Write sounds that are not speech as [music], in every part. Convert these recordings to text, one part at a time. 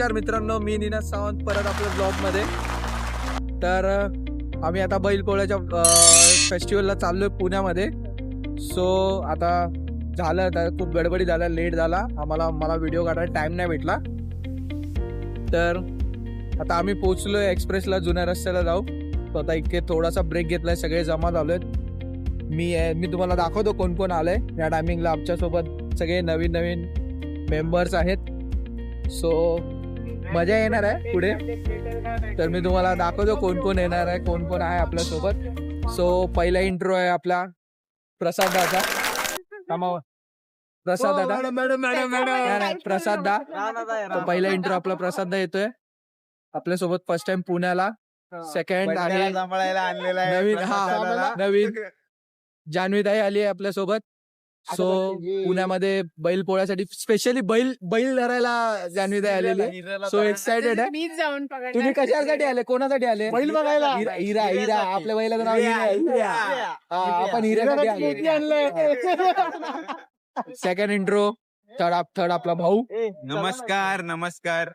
नमस्कार मित्रांनो मी नीना सावंत परत आपल्या ब्लॉगमध्ये तर आम्ही आता बैलपोळ्याच्या फेस्टिवलला चाललो आहे पुण्यामध्ये. सो आता झालं आता खूप गडबडी झाला लेट झाला. आम्हाला मला व्हिडिओ काढायला टाइम नाही भेटला. तर आता आम्ही पोहोचलोय एक्सप्रेसला जुन्या रस्त्याला जाऊ तो आता इतके थोडासा ब्रेक घेतलाय सगळे जमा झालोय. मी मी तुम्हाला दाखवतो कोण कोण आलंय. या टायमिंगला आमच्यासोबत सगळे नवीन नवीन मेंबर्स आहेत. सो मजा येणार आहे पुढे. तर मी तुम्हाला दाखवतो कोण कोण येणार आहे कोण कोण आहे आपल्यासोबत. सो पहिला इंट्रो आहे आपला. प्रसाद दादा. प्रसाद दादा. नाही, नाही, प्रसाद दा. तो पहिला इंट्रो आपला प्रसाद दा येतोय. आपल्यासोबत फर्स्ट टाइम पुण्याला. सेकंड आहे नवीन हा नवीन. जान्हवीताई आली आहे आपल्यासोबत. सो पुण्यामध्ये बैल पोळ्यासाठी स्पेशली बैल बैल धरायला जान्हवीताई आलेली सो एक्साइटेड आहे. मीच जाऊन पकडणार. तुम्ही कशासाठी आले? कोणासाठी आले? बैल बघायला. हिरा हिरा हिरा आपल्या बैलाचं नाव हिरा आहे. हिरा. हा, आपण हिऱ्यासाठी किती आले आणलंय? सेकंड इंट्रो थर्ड आप थर्ड आपला भाऊ. नमस्कार नमस्कार.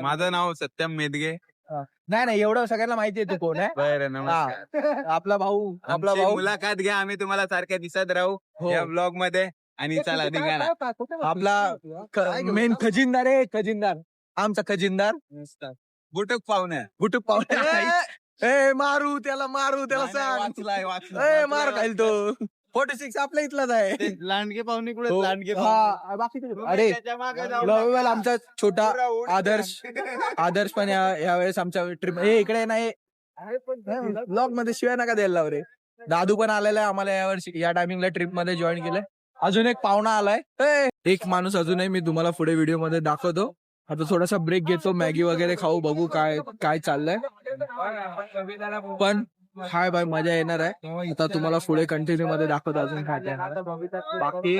माझं नाव सत्यम मेदगे. नाही नाही एवढं सगळ्यांना माहिती आहे तू कोण आहे. बरं नमस्कार. आपला भाऊ आपला आमची भाऊ. मुलाखत घ्या आम्ही तुम्हाला सारख्या दिसत राहू हो. या ब्लॉगमध्ये आणि चला निघाला आपला मेन खजिनदार आहे खजिनदार. आमचा खजिनदार. बुटक पाहुण्या गुटुक पाहुणे ए! मारू त्याला मारू त्याला सांग. वाचलाय वाचलाय मार खाईल तो. फोर्टी सिक्स आपल्या इथलाच आहे. लांडगे पाहुणे कुठे हो. लांडगे हा, बाकी कुठे? अरे लवल आमचा छोटा आदर्श. आदर्श पण या यावेळेस आमच्या ट्रिप हे इकडे नाही ब्लॉगमध्ये शिवाय नका द्यायला लाव रे. दादू पण आलेला आहे आम्हाला यावर्षी या टायमिंगला ट्रिपमध्ये जॉईन केलंय. अजून एक पाहुणा आलाय. ए, एक माणूस अजूनही मी तुम्हाला पुढे व्हिडिओमध्ये दाखवतो. आता थोडासा ब्रेक घेतो मॅगी वगैरे खाऊ बघू काय काय चाललंय. पण हाय बाय मजा येणार आहे. आता तुम्हाला पुढे कंटिन्यू मध्ये दाखवतो अजून काय येणार. बाकी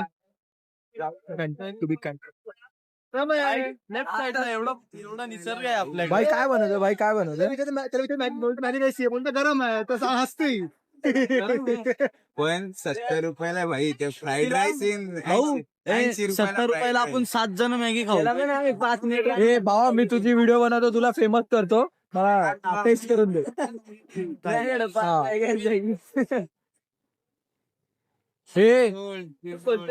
to be continued. Left side ला एवढं एवढा निसर्ग आहे आपल्याकडे. भाई काय बनवतो भाई काय बनवतो गरम आहे तसं हसते पण सत्तर रुपयाला भाई ते फ्राईड राईस इन सत्तर रुपयाला आपण सात जण मॅगी खाऊ. पाच मिनिट ए भावा मी तुझी व्हिडिओ बनवतो तुला फेमस करतो. मला टेस्ट करून दे. [laughs] [laughs] हे.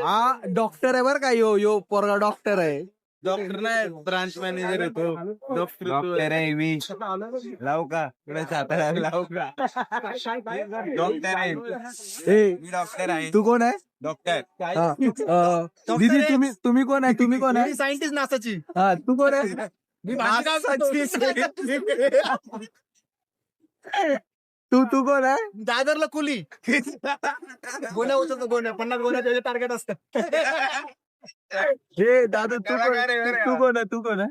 हा डॉक्टर आहे बर का. यो यो पोरगा डॉक्टर आहे. डॉक्टर नाही ब्रांच मॅनेजर होतो डॉक्टर आहे मी. [laughs] लावू का? पुढे सातारा लावू का? डॉक्टर आहे. मी डॉक्टर आहे. तू कोण आहे? डॉक्टर दीदी तुम्ही तुम्ही कोण आहे? तुम्ही कोण आहे? सायंटिस्ट नासाची. हा तू कोण आहे? मी भाजी [laughs] तू तू कोण आहे? दादरला कुली. गोण्या उचलतो गोण्या पन्नास गोण्या त्याचे टार्गेट असतं. हे दादा तू कोण? तू कोण आहे? तू कोण आहे?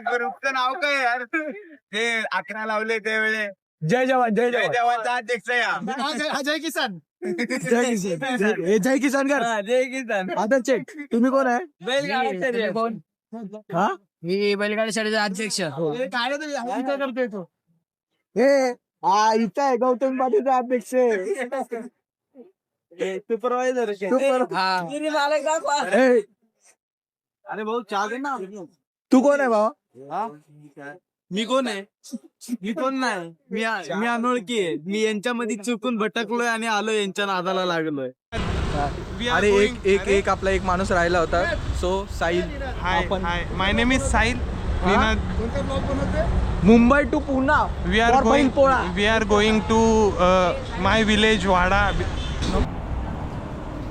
ग्रुपचं नाव काय यार? ते अकरा लावले त्यावेळे. जय जवान जय जय जवान. जवानचा अध्यक्ष आहे हा. अजय किसान. जय किसान जय- [laughs] हे जय किसान कर. जय किसान. आता चेक. तुम्ही कोण आहे? बैलगाडी कोण? हा? मी बैलगाडी शाळेचा अध्यक्ष. काय करतोय तो. हे हा इथं आहे गौतम पाटीलचा अध्यक्ष. सुपरवायझर ए, अरे भाऊ चहा दे ना. तू कोण आहे भावा? मी कोण आहे? मी कोण नाही? मी मी अनोळखी आहे. मी यांच्यामध्ये चुकून भटकलोय आणि आलो यांच्या नादाला लागलोय. अरे एक एक एक आपला एक माणूस राहिला होता. सो साईल हाय आपण hi my name is Sahil हा? Mumbai to Pune. We are going Bailpola. We are going to my village Wada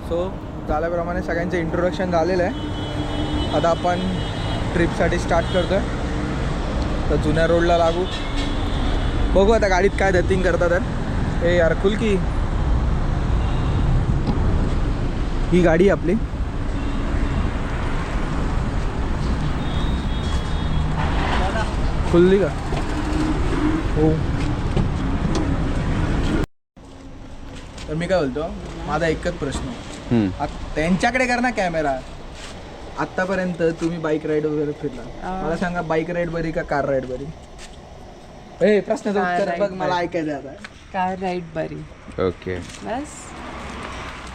so झाल्याप्रमाणे सगळ्यांचं इंट्रोडक्शन झालेलं आहे. आता आपण ट्रिपसाठी स्टार्ट करतोय. तर जुन्या रोडला लागू. बघू आता गाडीत काय दत्तिंग करतात ए यार खुल की. ही गाडी आपली. खुलली का? हो. तर मी काय बोलतो माझा एकच प्रश्न. त्यांच्याकडे कर ना कॅमेरा. आतापर्यंत तुम्ही बाईक राईड वगैरे फिरला. मला सांगा बाईक राईड बरी का कार राईड बरी? ए प्रश्नाचं कार उत्तर ride बघ मला. ऐकायचं आहे आता. काय राईट बरी. ओके बस.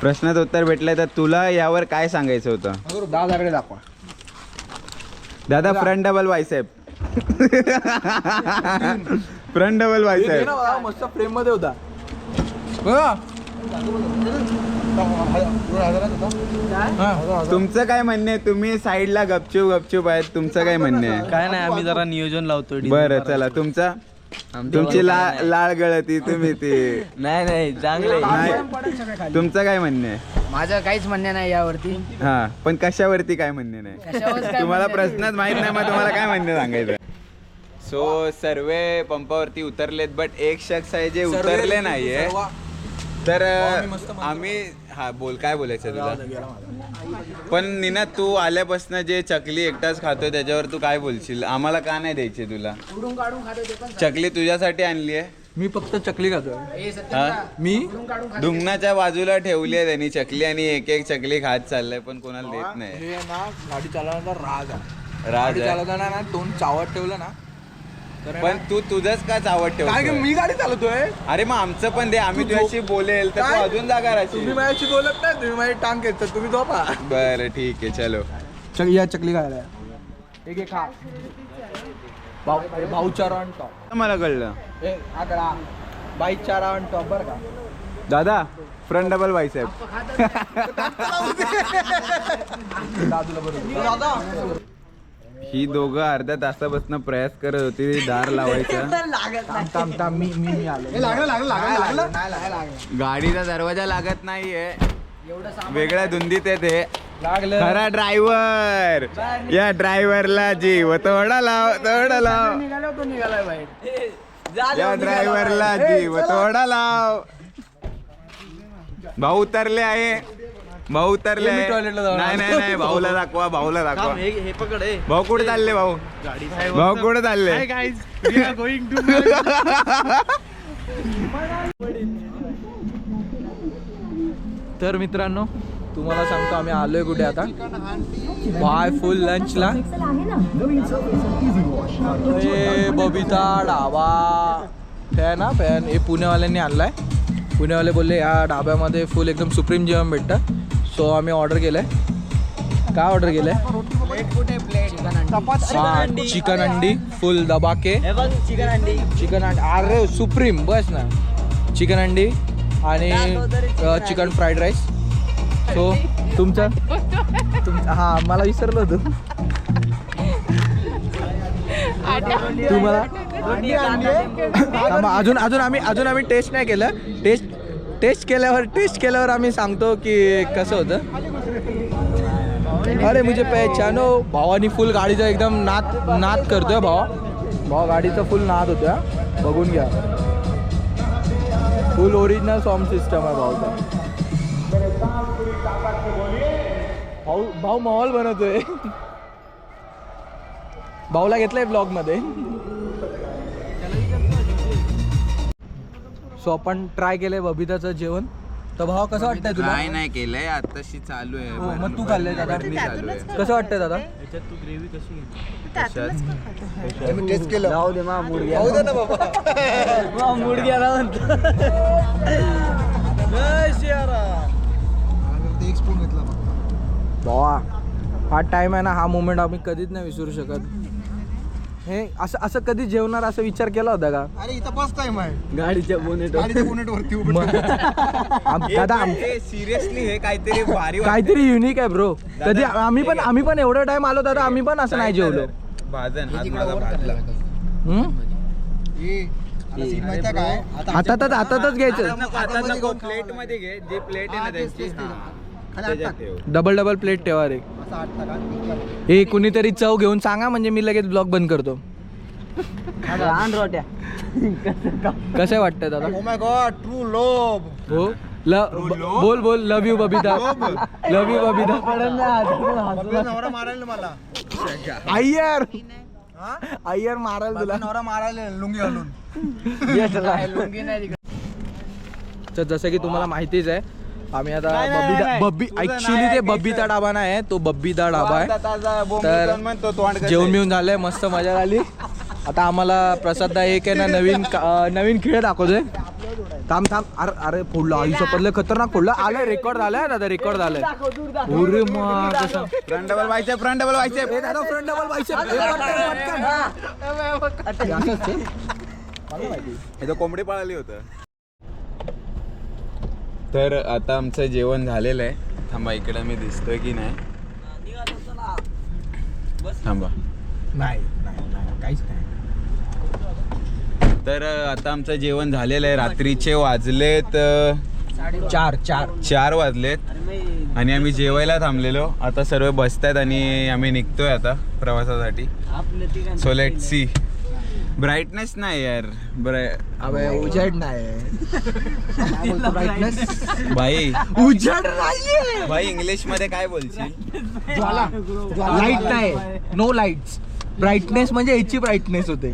प्रश्नाचं उत्तर भेटलंय तर तुला यावर काय सांगायचं होतं? दादाकडे दाखवा. दादा front double biceps front double biceps मस्त फ्रेममध्ये होता. बघा. तुमचं काय म्हणणं आहे? तुम्ही साईडला गपचूप गपचूप आहेत. तुमचं काय म्हणणं आहे? काय नाही आम्ही जरा नियोजन लावतो बरं चला. तुमचा? तुमची ला लाळ गळती तुम्ही ती. नाही नाही चांगले नाही. तुमचं काय म्हणणं आहे? माझं काहीच म्हणणं नाही यावरती. हा पण कशावरती काय म्हणणे नाही? तुम्हाला प्रश्नच माहीत नाही मग तुम्हाला काय म्हणणे सांगायचं? सो सर्व पंपावरती उतरलेत बट एक शख्स आहे जे उतरले नाहीये. तर आम्ही हा बोल काय बोलायचं तुला? पण निना तू आल्यापासून जे चकली एकटाच खातोय त्याच्यावर तू काय बोलशील? आम्हाला का नाही द्यायची तुला? खातो चकली तुझ्यासाठी आणली आहे? मी फक्त चकली हे? हा मी? खातो डुंगणाच्या बाजूला ठेवली आहे त्यांनी चकली आणि एक एक चकली खात चाललंय पण कोणाला देत नाही. हे ना गाडी चालवण्याचा राग आहे. राज गाडी आहे. चालवताना ना दोन चावट ठेवलं ना पण तू तुझंच का चावत काय की ठेवतो मी गाडी चालवतोय? अरे मग आमचं पण दे आम्ही तू तुझ्याशी बोलेल तर तू काय? अजून जागा तुम्ही राहशील माझ्याशी बोलत नाही तुम्ही माझी टांग घेत तुम्ही झोपा. बरं ठीक आहे चलो. चल या चकली खायला या. एक एक खा भाऊ भाऊ चार टॉप मला कळलं. ए बाईक चार ऑन टॉप बरं का? दादा फ्रंट डबल वायसेप दादूला बरोबर दादा. ही दोघं अर्ध्या तासापासून प्रयास करत होती दार लावायचा. [laughs] थांब थांब थांब मी मी मी आलो. लागलं लागलं लागलं नाही लागलं गाडीचा दरवाजा लागत नाहीये. वेगळ्या धुंदीत आहे ते. लागलं. खरा ड्रायव्हर. या ड्रायव्हरला जीव. थोडा लाव थोडा लाव. निघालो तो निघालाय बाहेर. या ड्रायव्हरला जीव. थोडा लाव. भाऊ उतरले आहे. भाऊ उतरले. मी जाऊन नाही नाही नाही भाऊला दाखवा भाऊला दाखवा. हे हे पकड हे. भाऊ कुठे चालले भाऊ? भाऊ कुठे चालले? तर मित्रांनो तुम्हाला सांगतो आम्ही आलोय कुठे आता? बाय फुल लंचला ए, बबिता डाबा फॅन हा फॅन. हे पुणेवाल्यांनी आणलाय. पुणेवाले बोलले या डाब्यामध्ये फुल एकदम सुप्रीम जेवण भेटतं. सो आम्ही ऑर्डर केलंय. काय ऑर्डर केलंय? हा चिकन अंडी फुल दबाके. चिकन अंडी. चिकन अंडी अरे सुप्रीम बस ना. चिकन अंडी आणि चिकन फ्राईड राईस. सो तुमचं? तुमचं हां मला विसरलं होतं. तुम्हाला? अजून अजून आम्ही अजून आम्ही टेस्ट नाही केलं. टेस्ट टेस्ट केल्यावर टेस्ट केल्यावर आम्ही सांगतो की कसं होतं. अरे मुझे पहचानो. भावानी फुल गाडीचा एकदम नाद नाद करतोय भावा. भावा गाडीचा फुल नाद होत्या बघून घ्या. फुल ओरिजिनल साऊंड सिस्टम आहे भाऊचा भाऊ भाऊ मॉल बनवतोय. भाऊला घेतलंय ब्लॉग सो आपण ट्राय केलंय बबिताचं जेवण. तर भाव कसं वाटतंय तुला? काय नाही केलंय आताशी चालू आहे हो, मग तू खाल्लंय दादा. भरणी चालू आहे. कसं वाटतंय दादा? टेस्ट केलं. जाऊ दे मा मूड दे ना बाबा. [laughs] मूड गेला [laughs] भावा हा टाइम आहे ना हा मोमेंट आम्ही कधीच नाही विसरू शकत. हे असं असं कधी जेवणार असं विचार केला होता का? अरे इथं फर्स्ट टाइम आहे. गाडीच्या बोनेट गाडीच्या बोनेट वरती उभं दादा आम- सिरियसली हे काहीतरी भारी. काहीतरी युनिक आहे ब्रो कधी आम्ही पण आम्ही पण एवढा टाइम आलो दादा आम्ही पण असं नाही जेवलो. भाजन हात माझा भाजला हम्म? हे, आता scene माहिती आहे काय? आता हातातच हातातच घ्यायचं. प्लेटमध्ये घे. जे प्लेट आहे ना त्यांची. हा. त्याच्यात ठेव. डबल डबल प्लेट ठेवा रे. असं हात टाका. हे कुणीतरी चव घेऊन सांगा म्हणजे मी लगेच ब्लॉग बंद करतो. रोट्या. कसं वाटतंय दादा? Oh true love. हो? ल ब- बोल बोल love you Babita. Love you Babita. नवरा मारायला मला. अय्यर हा? अय्यर माराल तुला. नवरा मारायला लुंगी घालून [laughs] तर जसं की तुम्हाला माहितीच आहे आम्ही आता बब्बीदा बब्बी ऍक्च्युली ते बब्बीता डाबा नाही आहे. तो बब्बीदा डाबा आहे. तर जेवण? बिवून झालंय मस्त मजा आली आता आम्हाला प्रसाद एक आहे ना नवीन का- अं, नवीन खेळ दाखवतोय. थांब थांब. अरे अरे फोडलं. आयुष्य पडलं खतरनाक फोडलं. आलं रेकॉर्ड झालंय दादा रेकॉर्ड झालंय. अरे मग कसं फ्रंट डबल व्हायचे फ्रंट डबल व्हायचे ए, दादा फ्रंट डबल हे तर कोंबडी पळाली होतं. तर आता आमचं जेवण झालेलं आहे. थांबा इकडे मी दिसतोय की नाही? थांबा. नाही नाही नाही काहीच नाही. तर आता आमचं जेवण झालेलं आहे. रात्रीचे वाजलेत चार चार. चार वाजलेत. आणि आम्ही जेवायला थांबलेलो. आता सर्व बसतायत आणि आम्ही निघतोय आता प्रवासासाठी. सो लेट सी ब्राईटनेस नाही यार. अबे उजेड नाही भाई. उजेड नाहीये. भाई इंग्लिशमध्ये काय बोलशील? लाइट नाही नो लाइट ब्राईटनेस म्हणजे याची ब्राईटनेस होते.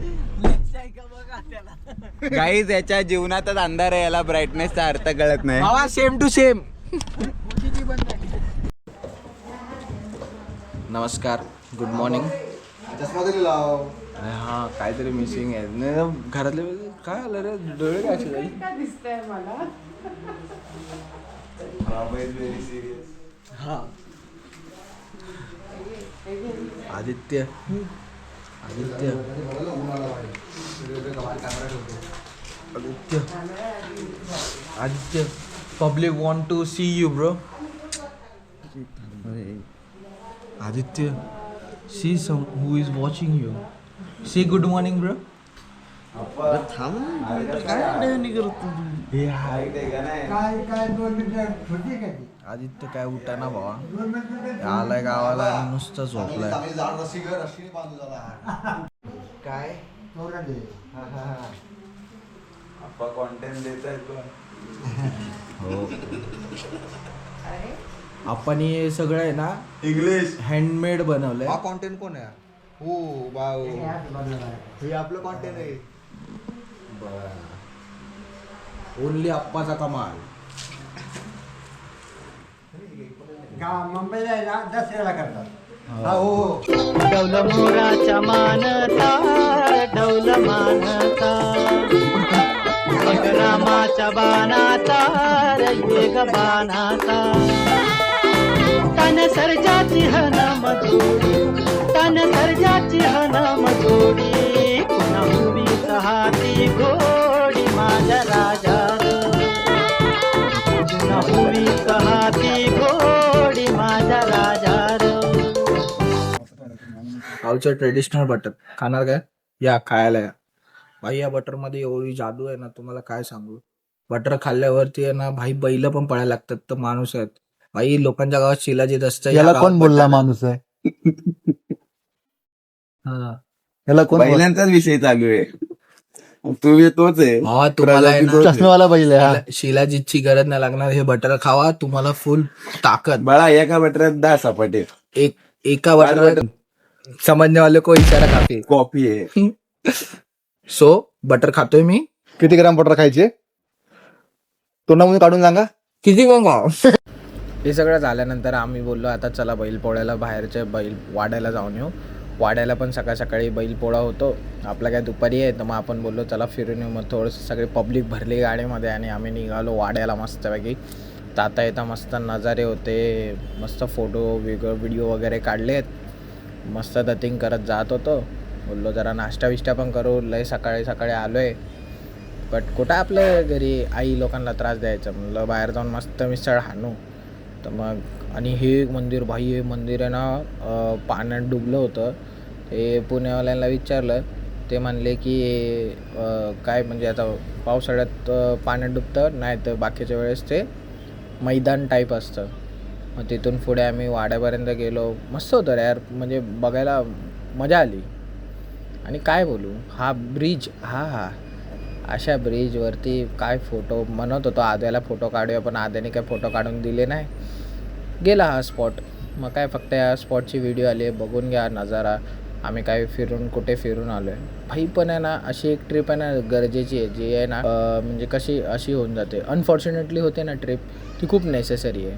गाईज याच्या जीवनातच अंधार आहे. याला ब्राईटनेसचा अर्थ कळत नाही. भावा सेम टू सेम नमस्कार. गुड मॉर्निंग अरे हा काहीतरी मिसिंग आहे. नाही ना, घरातले काय आलं रे? डोळे काय असे झाले?" हा. Aditya. Aditya. Aditya. Aditya. Public want to see you bro Aditya see some who is watching you see good morning bro काय काय दोन मिनिटं छोटी आहे काय ती? आदित्य काय उठा ना भावा आलाय गावाला आणि नुसतं झोपलाय काय. कॉन्टेंट देत हो आपण हे सगळं आहे ना इंग्लिश हँडमेड बनवलंय हा कॉन्टेंट कोण आहे हो हे आपलं कॉन्टेंट आहे. ओनली आप्पाचा कमाल. मुंबईला आहे ना दसऱ्याला करतात. हा हो हो. डौल मोराच्या मानता डौल मानता. रामाच्या बाणाचा रयेग बाणाचा तन सर्जाची हनम जोडी तन सर्जाची हनम जोडी पुन्हा उभी हाती घोडी माझ्या राजा पुन्हा उभी हाती घोडी माझ्या राजा गावचं ट्रेडिशनल बटर खाणार काय? या खायला या. भाई या बटरमध्ये एवढी जादू आहे ना तुम्हाला काय सांगू? बटर खाल्ल्यावरती आहे ना भाई बैल पण पळायला लागतात तर माणूस आहेत. भाई लोकांच्या गावात शिलाजीत असतं याला कोण बोलला माणूस आहे? हा. याला कोण? पहिल्यांदाच विषय चालू आहे. तू तोच आहे. तुम्हाला आहे ना, चष्मेवाला बैल आहे हा. शिला- शिलाजीतची गरज नाही लागणार हे बटर खावा तुम्हाला फुल ताकद. बाळा एका बटऱ्यात दहा सपाटे. एक एका बटर समजने वाले को इशारा काफी कॉफी आहे. [laughs] सो बटर खातोय मी. किती ग्राम बटर खायचे? तोंडामध्ये काढून सांगा. किती हे सगळं झाल्यानंतर आम्ही बोललो आता चला बैल पोळ्याला बाहेरच्या बैल वाड्याला जाऊन येऊ. वाड्याला पण सकाळ सकाळी बैलपोळा होतो. आपला काय दुपारी आहे तर मग आपण बोललो चला फिरून येऊ. मग थोडंसं सगळे पब्लिक भरली गाडीमध्ये आणि आम्ही निघालो वाड्याला मस्तपैकी. जाता येता मस्त नजारे होते मस्त फोटो वेगळं व्हिडिओ वगैरे काढलेत. मस्त दतिंग करत जात होतो. बोललो जरा नाश्ता विष्टा पण करू लय सकाळी सकाळी आलो आहे बट कुठं आपलं घरी? आई लोकांना त्रास द्यायचा. म्हणलं बाहेर जाऊन मस्त मिसळ हाणू. तर मग आणि हे एक मंदिर भाई हे मंदिर आहे ना पाण्यात डुबलं होतं. ते पुण्यावाल्यांना विचारलं. ते म्हणले की काय म्हणजे आता पावसाळ्यात पाण्यात डुबतं नाही तर बाकीच्या वेळेस ते मैदान टाईप असतं. मग तिथून पुढे आम्ही वाड्यापर्यंत गेलो. मस्त होतं रे यार. म्हणजे बघायला मजा आली. आणि काय बोलू? हा ब्रिज हा हा. अशा ब्रिजवरती काय फोटो म्हणत होतो आद्याला फोटो काढूया पण आद्याने काय फोटो काढून दिले नाही. गेला हा स्पॉट. मग काय फक्त या स्पॉटची व्हिडिओ आली आहे बघून घ्या नजारा. आम्ही काय फिरून कुठे फिरून आलो आहे भाई पण आहे ना अशी एक ट्रिप आहे ना गरजेची आहे. जी आहे ना म्हणजे कशी अशी होऊन जाते. अनफॉर्च्युनेटली होते ना ट्रिप ती खूप नेसेसरी आहे.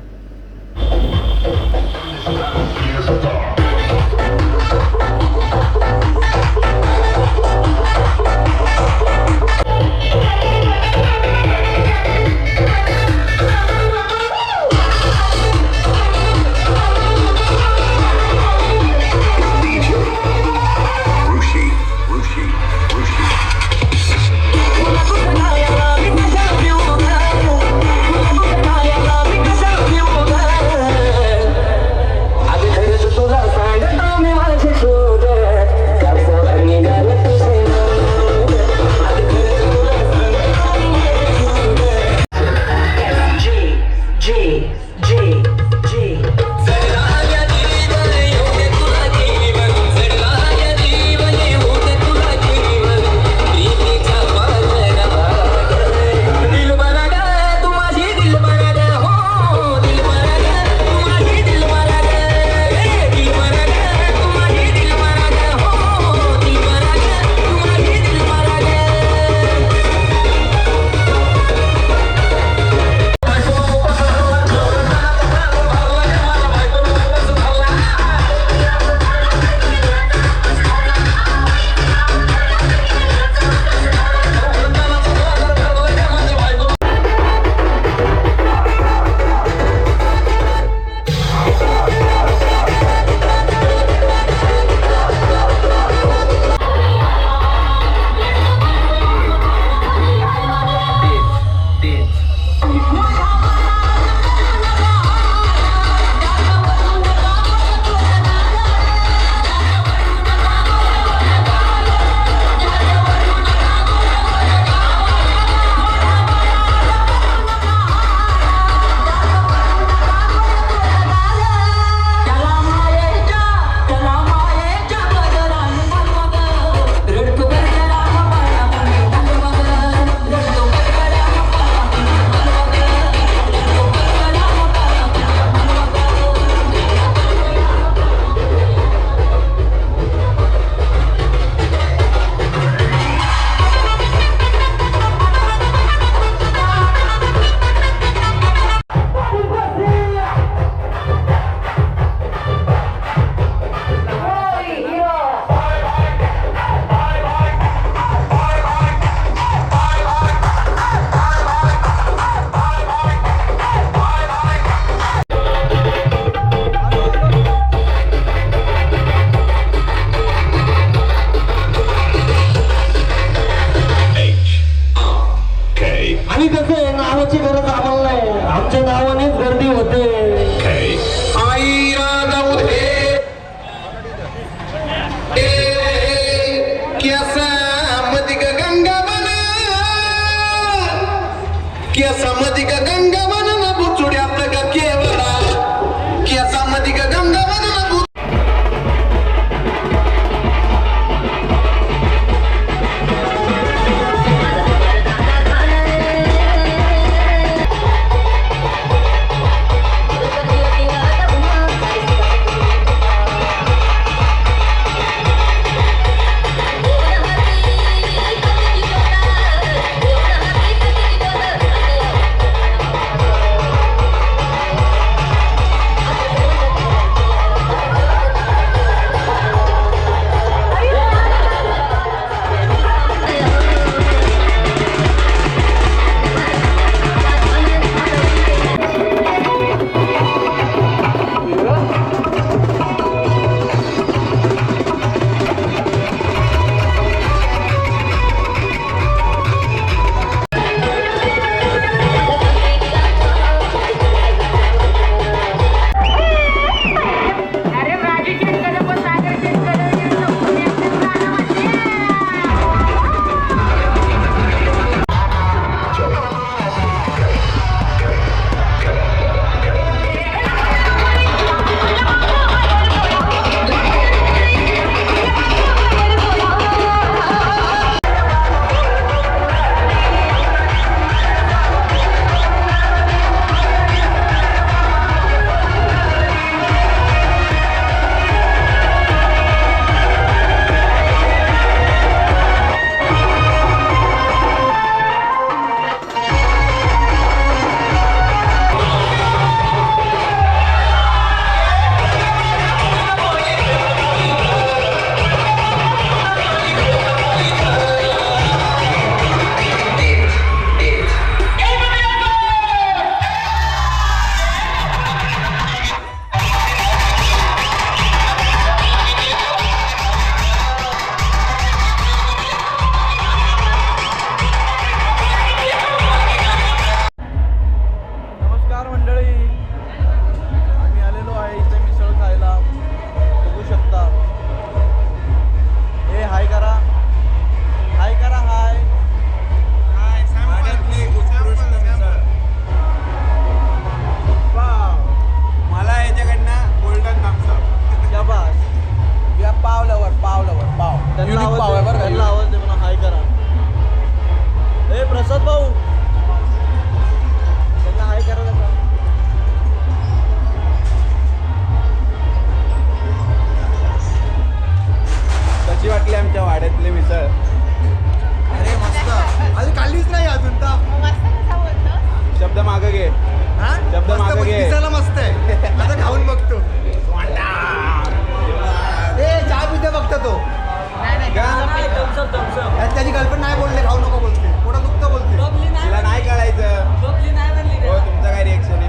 त्यात त्याची गर्लफ्रेंड नाही बोलले खाऊ नको बोलते. पोटा दुखतं बोलते. तिला नाही कळायचं. हो तुमचं काय रिएक्शन आहे?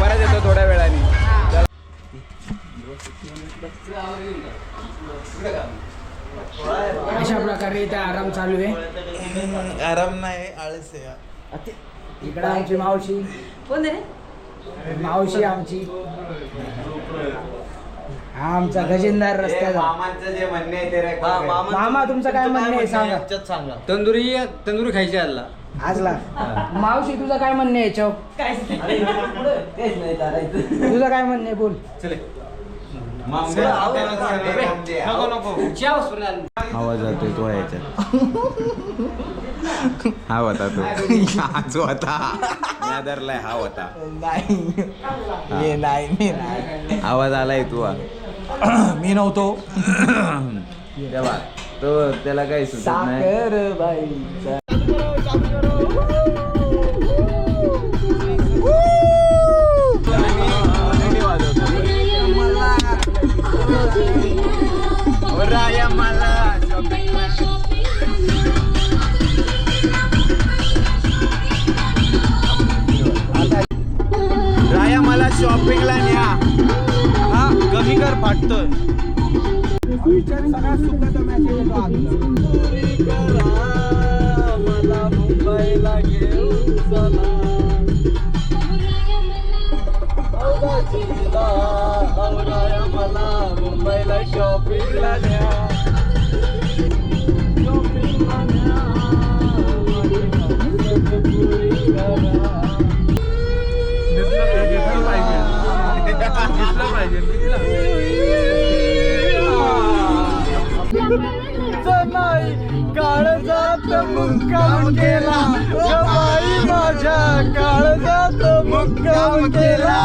परत येतो थोड्या वेळाने. अशा प्रकारे इथे आराम चालू आहे. आराम नाही आळस आहे. इकडे आमची मावशी. मावशी आमची. हा आमचा गजेंदार मामांचं जे म्हणणे आहे ते record आहे. मामा- मामा, तुमचं काय म्हणणं आहे? सांगा. याच्यात सांगा. तंदुरी तंदुरी खायची आला आजला. मावशी तुझं काय म्हणणं आहे? याच्यावर तुझं काय म्हणणं आहे? बोल. आपल्याला. नको नको. आवाज जातोय तो याच्यात. हा होता तो. हाच होता. मी आदरलाय हा होता. नाही. हे. नाही मी नाही. आवाज आलाय तू हा. [coughs] मी नव्हतो. [coughs] तेव्हा तो त्याला काही सुचत नाही. हा कमी कर फाटतोय मला मुंबईला गेलो. मुक्काम केला. ग बाई माझ्या काळजात मुक्काम केला.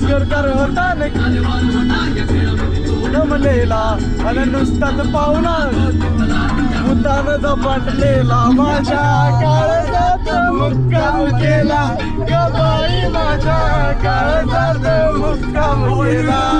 सरकार होता जमलेला आणि नुसताच पाहुणा. मुतान झपाटलेला माझ्या काळजात मुक्काम केला. ग बाई माझ्या काळजात मुक्काम केला.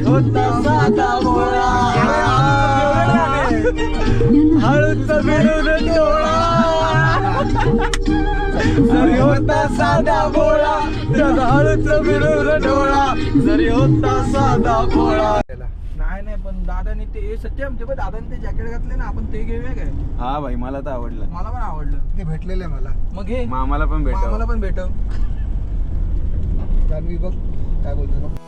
होता साधा बोळा हळूच मिळून डोळा. जरी होता साधा हळूच मिळून डोळा. जरी होता साधा बोळा नाही नाही पण दादाने ते सत्यम ते पण दादाने ते जॅकेट घातले ना आपण ते घेऊया काय? हा भाई मला तर आवडलं. मला पण आवडलं. ते भेटलेलं आहे मला. मग घे मग आम्हाला पण मग भेटावं. आम्हाला पण भेटव. जान्हवी बघ काय बोलतो